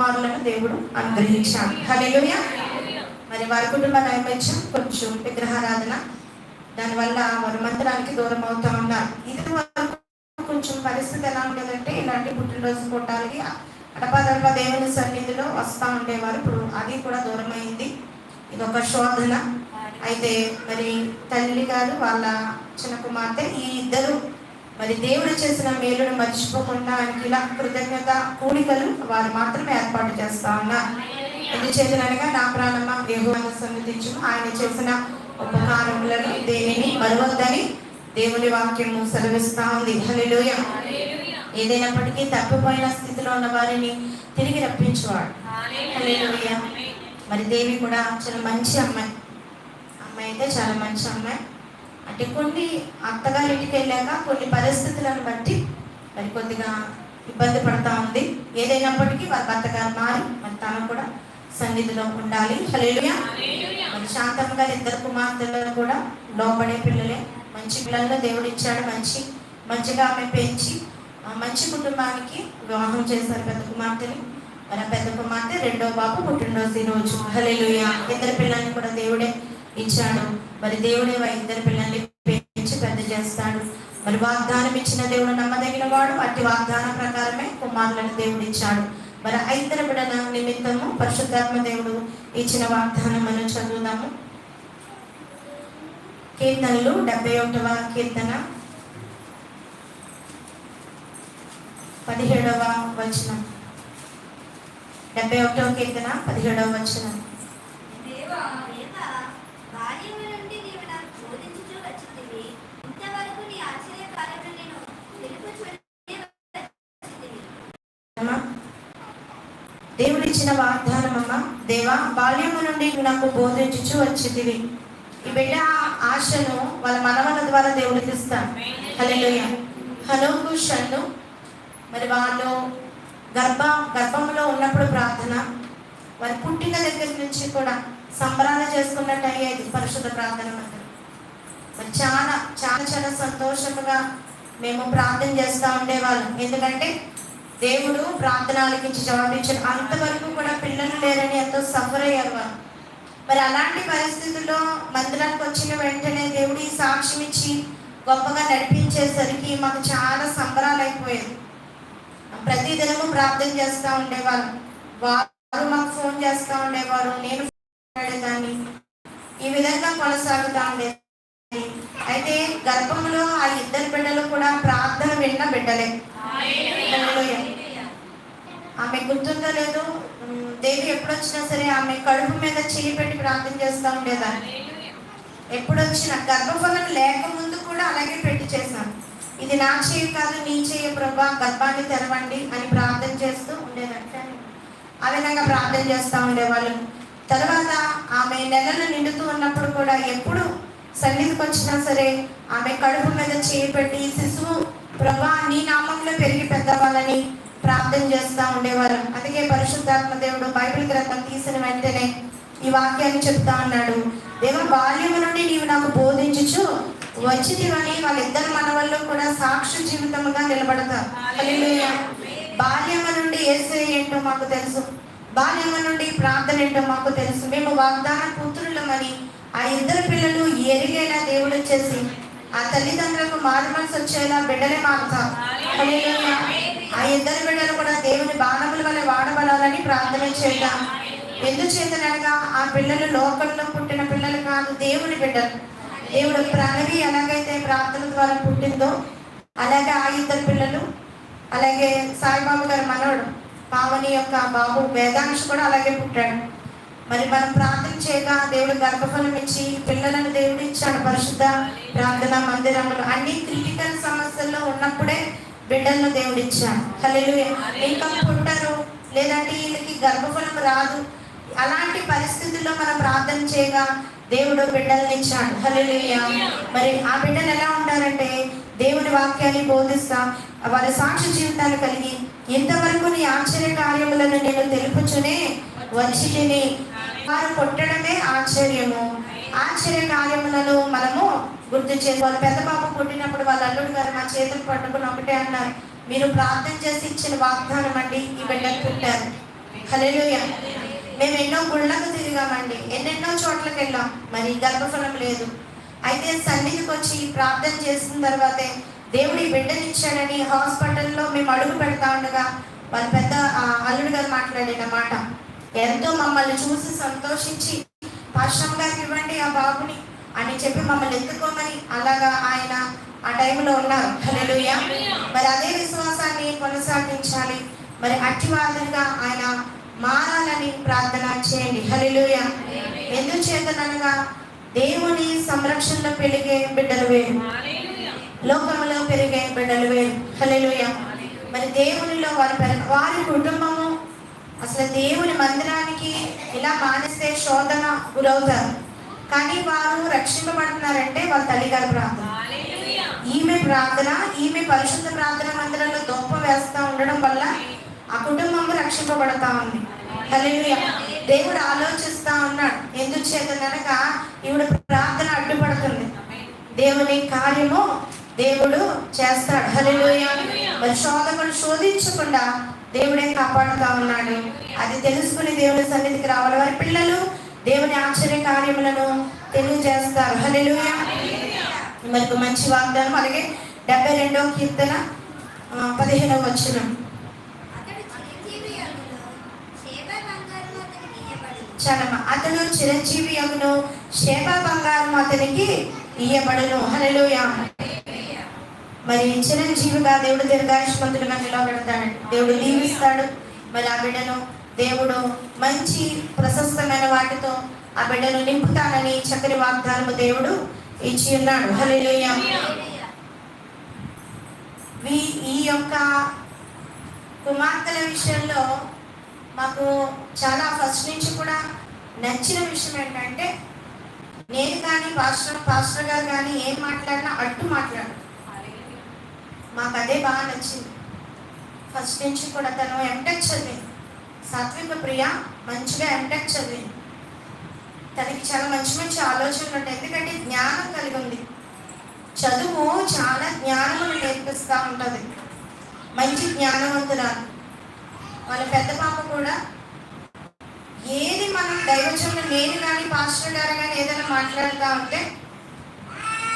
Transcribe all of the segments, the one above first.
కుమారులను దేవుడు అనుగ్రహించాడు. హల్లెలూయా. మరి వారి కుటుంబ నైవేద్యం కొంచెం విగ్రహారాధన. దానివల్ల వారు మందిరానికి దూరం అవుతా ఉన్నారు. ఇది వరకు కొంచెం పరిస్థితి ఎలా ఉండేదంటే ఇలాంటి పుట్టినరోజు పుట్టాలకి అడపదడప దేవుని సన్నిధిలో వస్తూ ఉండేవారు. ఇప్పుడు అది కూడా దూరం అయింది ఇది ఒక శోధన. అయితే మరి తల్లి గారు వాళ్ళ చిన్న కుమార్తె ఈ ఇద్దరు మరి దేవుడు చేసిన మేలును మర్చిపోకుండా ఆయనకి ఇలా కృతజ్ఞత కూడికలు వారు మాత్రమే ఏర్పాటు చేస్తా ఉన్నారు. ఎందుచేతనగా నా ప్రాణమ యెహోవాను సన్నిధించు ఆయన చేసిన ఉపకారములను దేనిని మరవద్దని దేవుని వాక్యము సెలవిస్తా ఉంది. హలిలోయ ఏదైనప్పటికీ తప్పిపోయిన స్థితిలో ఉన్న వారిని తిరిగి రప్పించేవాడు. హల్లెలూయా. మరి దేవి కూడా చాలా మంచి అమ్మాయి. అమ్మాయి అయితే చాలా మంచి అమ్మాయి. అంటే కొన్ని అత్తగారింటికి వెళ్ళాక కొన్ని పరిస్థితులను బట్టి మరి కొద్దిగా ఇబ్బంది పడతా ఉంది. ఏదైనప్పటికీ వారి భర్తగారు మారి మరి తను కూడా సన్నిధిలో ఉండాలి. హల్లెలూయా. మరి శాంతమ్మ గారి ఇద్దరు కుమార్తెలను కూడా లోపడే పిల్లలే. మంచి పిల్లలను దేవుడు ఇచ్చాడు. మంచి మంచిగా ఆమె పెంచి మంచి కుటుంబానికి వివాహం చేశారు పెద్ద కుమార్తెని. మరి పెద్ద కుమార్తె రెండో బాబు పుట్టినరోజు ఈ రోజు. హల్లెలూయా. ఇద్దరు పిల్లల్ని కూడా దేవుడే ఇచ్చాడు. మరి దేవుడే ఇద్దరు పిల్లల్ని పెంచి పెద్ద చేస్తాడు. మరి వాగ్దానం ఇచ్చిన దేవుడు నమ్మదగిన వాడు. అట్టి వాగ్దానం ప్రకారమే కుమారులను దేవుడు ఇచ్చాడు. మరి ఐదర బిడల నిమిత్తము పరిశుద్ధాత్మ దేవుడు ఇచ్చిన వాగ్దానం మనం చదువుదాము. కీర్తనలు డెబ్బై ఒకటవ కీర్తన. పదిహేడవ వచనం. డెబ్బై ఒకటవ కీర్తన పదిహేడవ వచనం దేవా, బాల్యము నుండి నీవు నాకు బోధించుచూ వచ్చితివి. ఇంతవరకు నీ ఆశ్చర్య కార్యములు నేను తెలుపుచునే వచ్చితివి. అమ్మా, దేవుడిచ్చిన వాగ్దానం అమ్మ దేవా బాల్యము నుండి నాకు బోధించుచు వచ్చితివి. ఈ బిడ్డ ఆశను వాళ్ళ మనవల ద్వారా దేవుడికి ఇస్తాడు హల్లెలూయా. హనోకు షన్ను. మరి వాళ్ళు గర్భ గర్భంలో ఉన్నప్పుడు ప్రార్థన వారి పుట్టిన దగ్గర నుంచి కూడా సంబరాలు చేసుకున్నట్టు అయ్యేది పరిశుద్ధ ప్రార్థన మరి చాలా చాలా చాలా సంతోషంగా మేము ప్రార్థన చేస్తూ ఉండేవాళ్ళం. ఎందుకంటే దేవుడు ప్రార్థన ఆలకించి జవాబించారు అంతవరకు కూడా పిల్లలు లేరని ఎంతో సఫర్ అయ్యారు వాళ్ళు. మరి అలాంటి పరిస్థితుల్లో మందిరానికి వచ్చిన వెంటనే దేవుడు ఈ సాక్ష్యం ఇచ్చి గొప్పగా నడిపించేసరికి మాకు చాలా సంబరాలు అయిపోయేది ప్రతి దినము ప్రార్థన చేస్తూ ఉండేవాళ్ళు వారు మాకు ఫోన్ చేస్తూ ఉండేవారు. నేను మాట్లాడేదాన్ని ఈ విధంగా కొనసాగుతూ ఉండేది. అయితే గర్భంలో ఆ ఇద్దరు బిడ్డలు కూడా ప్రార్థన విన్న బిడ్డలే. ఆమె గుర్తుందో లేదు? దేవి ఎప్పుడు వచ్చినా సరే ఆమె కడుపు మీద చేయి పెట్టి ప్రార్థన చేస్తూ ఉండేదాన్ని. ఎప్పుడు వచ్చినా గర్భఫలం లేక ముందు కూడా అలాగే పెట్టి చేశాను. ఇది నా చేయి కాదు నీ చేయి ప్రభా గర్భాన్ని తెరవండి అని ప్రార్థన చేస్తూ ఉండేదంటే ఆ విధంగా ప్రార్థన చేస్తూ ఉండేవాళ్ళు. తర్వాత ఆమె నెలలు నిండుతూ ఉన్నప్పుడు కూడా ఎప్పుడు సన్నిధికి వచ్చినా సరే ఆమె కడుపు మీద చేయి పెట్టి శిశువు ప్రభా నీ నామంలో పెరిగి పెద్దవాళ్ళని ప్రార్థన చేస్తూ ఉండేవారు. అందుకే పరిశుద్ధాత్మ దేవుడు బైబిల్ గ్రంథం తీసిన వెంటనే ఈ వాక్యాన్ని చెప్తా ఉన్నాడు దేవ బాల్యము నుండి నీవు నాకు బోధించుచు వచ్చితివని వాళ్ళిద్దరు మనవల్లో కూడా సాక్షి జీవితముగా నిలబడతారు హల్లెలూయా. బాల్యము నుండి ఏసే ఏంటో మాకు తెలుసు. బాల్యము నుండి ప్రార్థన ఏంటో మాకు తెలుసు. మేము వాగ్దాన పుత్రులమని ఆ ఇద్దరు పిల్లలు ఎరిగేలా దేవుడు వచ్చేసి ఆ తల్లిదండ్రులకు మారు మనసు వచ్చేలా బిడ్డలే మారుతారు ఆ ఇద్దరు బిడ్డలు కూడా దేవుని బాణముల వల్ల వాడబడాలని ప్రార్థన చేద్దాం. ఎందుచేతనగా ఆ పిల్లలు లోకంలో పుట్టిన పిల్లలు కాదు దేవుని బిడ్డలు. దేవుడు ప్రణవి ఎలాగైతే ప్రార్థన ద్వారా పుట్టిందో అలాగే ఆ ఇద్దరు పిల్లలు అలాగే సాయిబాబు గారి మనవడు పావని యొక్క బాబు వేదాంశ్ కూడా అలాగే పుట్టాడు. మరి మనం ప్రార్థన చేయగా దేవుడు గర్భఫలం ఇచ్చి పిల్లలను దేవుడు ఇచ్చాడు పరిశుద్ధ ప్రార్థన మందిరములు అన్ని క్రిటికల్ సమస్యల్లో ఉన్నప్పుడే బిడ్డలను దేవుడు ఇచ్చాడు. హల్లెలూయా. ఇంకా పుట్టరు లేదంటే వీళ్ళకి గర్భఫలం రాదు. అలాంటి పరిస్థితుల్లో మనం ప్రార్థన చేయగా దేవుడు బిడ్డల్ని ఇచ్చాడు. హల్లెలూయా. మరి ఆ బిడ్డలు ఎలా ఉంటారంటే దేవుడి వాక్యాన్ని బోధిస్తా వారి సాక్షి జీవితాన్ని కలిగి ఇంతవరకు నీ ఆశ్చర్య కార్యములను నేను తెలుపుచునే వచ్చి తిని వారు పుట్టడమే ఆశ్చర్యము. ఆశ్చర్య కార్యములను మనము గుర్తు చేసుకోవాలి వాళ్ళ పెద్ద బాబు పుట్టినప్పుడు వాళ్ళ అల్లుడు గారు మా చేతులు పట్టుకుని ఒకటే అన్నారు. మీరు ప్రార్థన చేసి ఇచ్చిన వాగ్దానం అండి ఈ బిడ్డలు పుట్టారు. హల్లెలూయ. మేము ఎన్నో గుళ్ళకు తిరిగామండి. ఎన్నెన్నో చోట్లకి వెళ్ళాం. మరి గర్భఫలం లేదు. అయితే సన్నిధికి వచ్చి ప్రార్థన చేసిన తర్వాతే దేవుడి బిడ్డని ఇచ్చాడని హాస్పిటల్లో మేము అడుగు పెడతా ఉండగా వాళ్ళ పెద్ద అల్లుడు గారు మాట్లాడిన మాట. ఎంతో మమ్మల్ని చూసి సంతోషించి పాశ్రమ గారికి ఇవ్వండి ఆ బాబుని అని చెప్పి మమ్మల్ని ఎత్తుకోమని అలాగా ఆయన ఆ టైంలో ఉన్నారు. హలలుయ మరి అదే విశ్వాసాన్ని కొనసాగించాలి. మరి అట్టి ఆయన మారాలని ప్రార్థన చేయండి. హల్లెలూయా. ఎందుచేతనగా దేవుని సంరక్షణలో పెరిగే బిడ్డలు వేరు లోకంలో పెరిగే బిడ్డలు వేరు హల్లెలూయా. మరి దేవునిలో వారి పెరగ వారి కుటుంబము అసలు దేవుని మందిరానికి ఇలా మానేస్తే శోధన గురవుతారు. కానీ వారు రక్షింపబడుతున్నారంటే వాళ్ళ తల్లిగారి ప్రార్థన. ఈమె ప్రార్థన ఈమె పరిశుద్ధ ప్రార్థన మందిరంలో దొంప వేస్తా ఉండడం వల్ల ఆ కుటుంబం రక్షింపబడతా ఉంది. హల్లెలూయా దేవుడు ఆలోచిస్తా ఉన్నాడు. ఎందుకు చేతనగా ఈవిడ ప్రార్థన అడ్డుపడుతుంది. దేవుని కార్యము దేవుడు చేస్తాడు. హల్లెలూయా మరి శోధకుడు శోధించకుండా దేవుడే కాపాడుతా ఉన్నాడు అది తెలుసుకుని దేవుని సన్నిధికి రావాలి. వారి పిల్లలు దేవుని ఆశ్చర్య కార్యములను తెలియజేస్తారు. హల్లెలూయా. మనకు మంచి వాగ్దానం. అలాగే డెబ్బై రెండవ కీర్తన పదిహేనవ వచ్చిన చలమ అతను చిరంజీవి అగును శేభ బంగారం అతనికి ఇయ్యబడును. హల్లెలూయా. మరి చిరంజీవిగా దేవుడు దీర్ఘాయుష్మంతులుగా పెడతాడు దేవుడు దీవిస్తాడు. మరి ఆ బిడ్డను దేవుడు మంచి ప్రశస్తమైన వాటితో ఆ బిడ్డను నింపుతానని చక్కని వాగ్దానము దేవుడు ఇచ్చి ఉన్నాడు. హలేయ ఈ యొక్క కుమార్తెల విషయంలో మాకు చాలా ఫస్ట్ నుంచి కూడా నచ్చిన విషయం ఏంటంటే నేను కానీ పాస్టర్ పాస్టర్ గారు కానీ ఏం మాట్లాడినా అడ్డు మాట్లాడు మాకు అదే బాగా నచ్చింది. ఫస్ట్ నుంచి కూడా తను ఎంటెక్ చదివింది. సాత్విక ప్రియ మంచిగా ఎంటెక్ చదివింది. తనకి చాలా మంచి మంచి ఆలోచనలు ఉంటాయి. ఎందుకంటే జ్ఞానం కలిగి ఉంది. చదువు చాలా జ్ఞానమును నేర్పిస్తూ ఉంటుంది. మంచి జ్ఞానవంతురాలు. వాళ్ళ పెద్ద పాప కూడా ఏది మనం దైవచంలో నేను కానీ పాస్టర్ గారు కానీ ఏదైనా మాట్లాడుతూ ఉంటే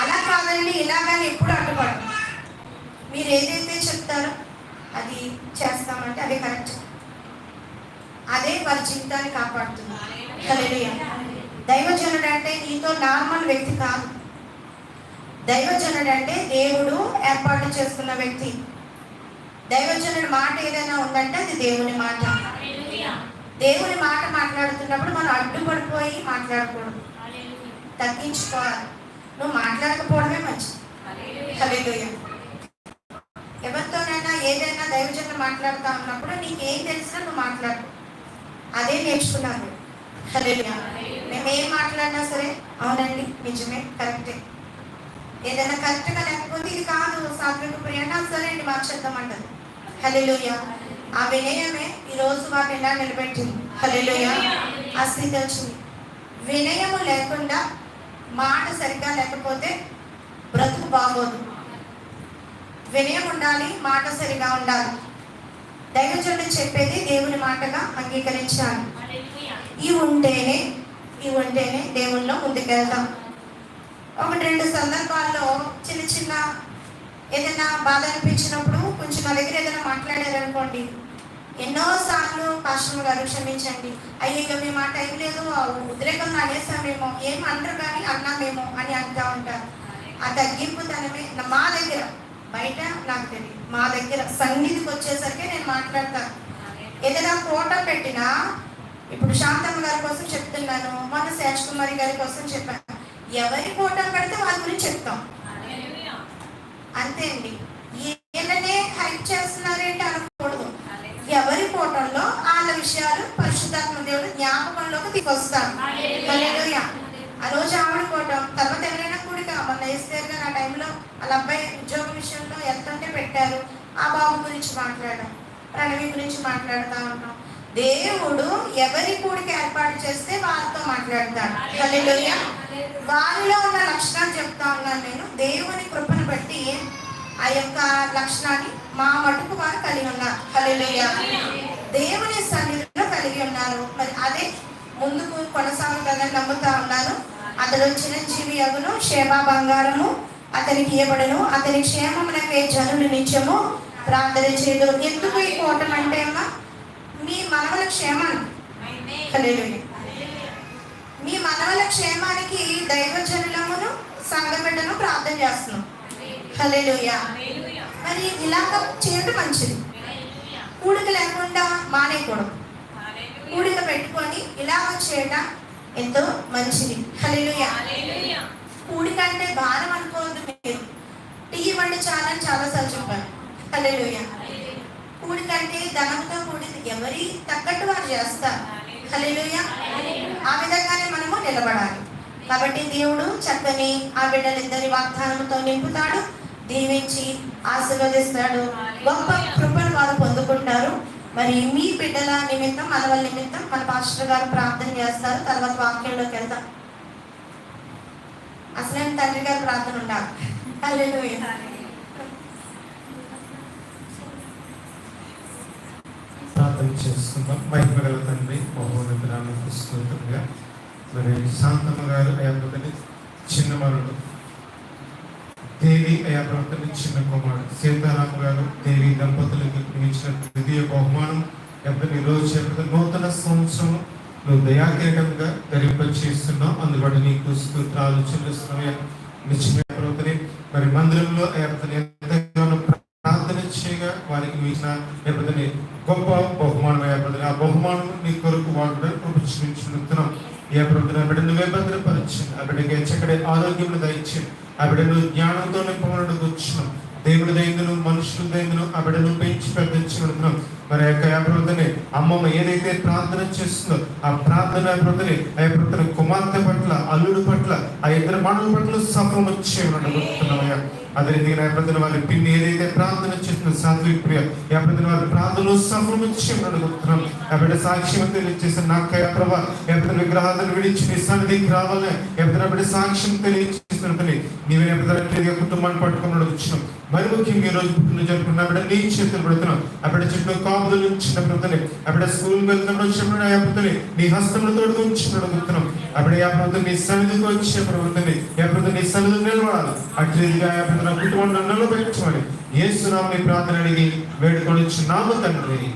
అలా కాదండి ఇలా కానీ ఎప్పుడు అడ్డుపడదు. మీరు ఏదైతే చెప్తారో అది చేస్తామంటే అదే కరెక్ట్. అదే వారి జీవితాన్ని కాపాడుతుంది. దైవజనుడు అంటే నీతో నార్మల్ వ్యక్తి కాదు. దైవజనుడు అంటే దేవుడు ఏర్పాటు చేసుకున్న వ్యక్తి. దైవజనుడి మాట ఏదైనా ఉందంటే అది దేవుని మాట. దేవుని మాట మాట్లాడుతున్నప్పుడు మనం అడ్డుపడిపోయి మాట్లాడకూడదు. తగ్గించుకోవాలి. నువ్వు మాట్లాడకపోవడమే మంచిది. ఎవరితోనైనా ఏదైనా దైవజనులు మాట్లాడుతా ఉన్నప్పుడు నీకు ఏం తెలిసినా నువ్వు మాట్లాడు. అదే నేర్చుకున్నాను. హల్లెలూయా. మేము ఏం మాట్లాడినా సరే అవునండి నిజమే కరెక్టే. ఏదైనా కరెక్ట్గా లేకపోతే ఇది కాదు సాత్విక ప్రియంగా సరే అండి మార్చేద్దామంటది హల్లెలూయా. ఆ వినయమే ఈరోజు రోజు వారిని ఎలా నిలబెట్టింది. హల్లెలూయా. ఆ స్థితి వచ్చింది. వినయము లేకుండా మాట సరిగ్గా లేకపోతే బ్రతుకు బాగోదు. వినయం ఉండాలి మాట సరిగా ఉండాలి. దైవజనుడు చెప్పేది దేవుని మాటగా అంగీకరించాలి. ఇవి ఉంటేనే ఇవి ఉంటేనే దేవుల్లో ముందుకెళ్దాం ఒకటి రెండు సందర్భాల్లో చిన్న చిన్న ఏదైనా బాధ అనిపించినప్పుడు కొంచెం నా దగ్గర ఏదైనా మాట్లాడారనుకోండి ఎన్నోసార్లు పాస్టర్ గారు క్షమించండి. అయ్యో మేము ఆ టైం లేదు ఉద్రేకం అనేసామేమో ఏం అంటారు కానీ అన్నామేమో అని అంటూ ఉంటారు. ఆ తగ్గింపు తనమే మా దగ్గర బయట నాకు తెలియదు మా దగ్గర సన్నిధికి వచ్చేసరికి నేను మాట్లాడతాను ఏదైనా ఫోటో పెట్టినా ఇప్పుడు శాంతమ్మ గారి కోసం చెప్తున్నాను మన శేష్ కుమారి గారి కోసం చెప్పాను. ఎవరి ఫోటో పెడితే వాళ్ళ గురించి చెప్తాం. అంతే అండి. వీళ్ళనే హైప్ చేస్తున్నారేంటి అనకూడదు. ఎవరి ఫోటోల్లో వాళ్ళ విషయాలు పరిశుద్ధాత్మ దేవుడు జ్ఞాపకంలోకి తీసుకొస్తాను. ఆ రోజు ఆవిడ ఫోటో తర్వాత ఎవరైనా మొన్న ఎస్తేర్ గారు ఆ టైంలో వాళ్ళ అబ్బాయి ఉద్యోగం విషయంలో ఎంతంటే పెట్టారు. ఆ బాబు గురించి మాట్లాడడం ప్రణవి గురించి మాట్లాడుతూ ఉంటాం దేవుడు ఎవరి కూడికి ఏర్పాటు చేస్తే వారితో మాట్లాడతాడు. హల్లెలూయా. వారిలో ఉన్న లక్షణాలు చెప్తా ఉన్నాను నేను. దేవుని కృపను బట్టి ఆ యొక్క లక్షణాన్ని మా మటుకు వారు కలిగి ఉన్నారు. హల్లెలూయా. దేవుని సన్నిధిలో కలిగి ఉన్నారు. మరి అదే ముందుకు కొనసాగుతుందని నమ్ముతా ఉన్నాను. అతడు చిరంజీవి అగును క్షేమ బంగారము అతనికి ఇవ్వబడను అతని క్షేమమునకే జనులు నిత్యము ప్రార్థన చేయదు ఎందుకు ఈ కోటం అంటే అమ్మా? మీ మనవల క్షేమాన్ని మీ మనవల క్షేమానికి దైవజనులమును సంఘబిడ్డను ప్రార్థన చేస్తున్నాం. హల్లెలూయా. మరి ఇలాగ చేయడం మంచిది. కూడిక లేకుండా మానేయకూడదు. కూడిక పెట్టుకొని ఇలాగ చేయడం ఎంతో మంచిది. హల్లెలూయా. కూడిక అంటే భారం అనుకోవద్దు మీరు. టీ ఇవ్వండి చాలని చాలాసార్లు చెప్పాను హల్లెలూయా. కూడిక అంటే ధనంతో కూడింది ఎవరి తగ్గట్టు వారు చేస్తారు. హల్లెలూయా. ఆ విధంగానే మనము నిలబడాలి. కాబట్టి దేవుడు చక్కని ఆ బిడ్డలిద్దరి వాగ్దానంతో నింపుతాడు దీవించి ఆశీర్వదిస్తాడు. గొప్ప కృపను వారు పొందుకుంటారు. మరి మీ బిడ్డల నిమిత్తం మనవల నిమిత్తం మన పాస్టర్ గారు ప్రార్థన చేస్తారు. తర్వాత వాక్యంలోకి వెళ్తాం అసలే తండ్రి గారు ప్రార్థన ఉండాలి. హల్లెలూయా ప్రార్థన చేసుకుందాం. మహిమ గల తండ్రి మహోన్నతనానికి స్తోత్రంగా మరి శాంతమ్మ గారు అయా ప్రవక్తని దేవి అయా ప్రవక్తని చిన్న కుమారుడు. సీతారాం గారు దేవి దంపతులకు ఇచ్చిన ద్వితీయ బహుమానం ఎప్పుడు ఈ రోజు చెప్పిన నూతన సంవత్సరం? నువ్వు దయాకిరీటంగా ధరింపచేస్తున్నావు. అందుబాటు నీకు స్తోత్రాలు చెల్లిస్తున్నావు నిశ్చయ ప్రవక్తని మరి మందిరంలో ఎంతగానో ప్రార్థన చేయగా వారికి మించిన లేకపోతే గొప్ప బహుమానం ఏర్పడింది ఆ బహుమానం నీ కొరకు వాడు చూపించుకుంటున్నాం. ఏ ప్రభుత్వం బిడ్డ నువ్వే భద్రపరచు ఆ బిడ్డకి చక్కటి ఆరోగ్యం దయచు ఆ బిడ్డను జ్ఞానంతో నింపమనకు వచ్చినాం దేవుడి దయందును మనుషుల దయందును ఆ బిడ్డను పెంచి పెద్దించబడుతున్నాం మరి ఆ యొక్క ప్రభుత్వని అమ్మమ్మ ఏదైతే ప్రార్థన చేస్తుందో ఆ ప్రార్థన ప్రభుత్వని ఆ ప్రభుత్వ కుమార్తె పట్ల అల్లుడు పట్ల ఆ ఇద్దరు మానవుల పట్ల సఫలం వచ్చేమనుకుంటున్నామయ్యా అదే రీతిగా ఎప్పుడైతే వారి పిన్ని ఏదైతే ప్రార్థన చేస్తున్న సాత్విక్ ప్రియ ఎప్పుడైతే వారి ప్రార్థనలో సఫలం వచ్చేమని అడుగుతున్నాం. ఎప్పుడైతే సాక్ష్యం తెలియజేసిన నాకు ప్రభా ఎప్పుడైతే విగ్రహాలను విడిచి నీ సన్నిధికి రావాలని ఎప్పుడైతే అప్పుడు సాక్ష్యం తెలియజేస్తున్న తల్లి నీవే ఎప్పుడైతే కుటుంబాన్ని పట్టుకున్నాడు వచ్చిన మరి ముఖ్యంగా ఈ రోజు పుట్టిన జరుపుకున్న అప్పుడు నీ చేతులు పెడుతున్నాం అప్పుడు చెట్టు కాపుదలు ఉంచిన ప్రభుత్వని అప్పుడు స్కూల్ వెళ్తున్నప్పుడు వచ్చినప్పుడు ఆ ప్రభుత్వని నీ హస్తంలో తోడుకు ఉంచిన అడుగుతున్నాం అప్పుడు ఆ ప్రభుత్వం నీ సన్నిధికి వచ్చే ప్రభుత్వని ఎప్పుడు నీ సన్నిధి నిలబడాలి. అట్లీగా నా కుటుంబం నిలబెట్టమని ఏ సునామని ప్రార్థన అడిగి వేడుకొని నామ తండ్రి.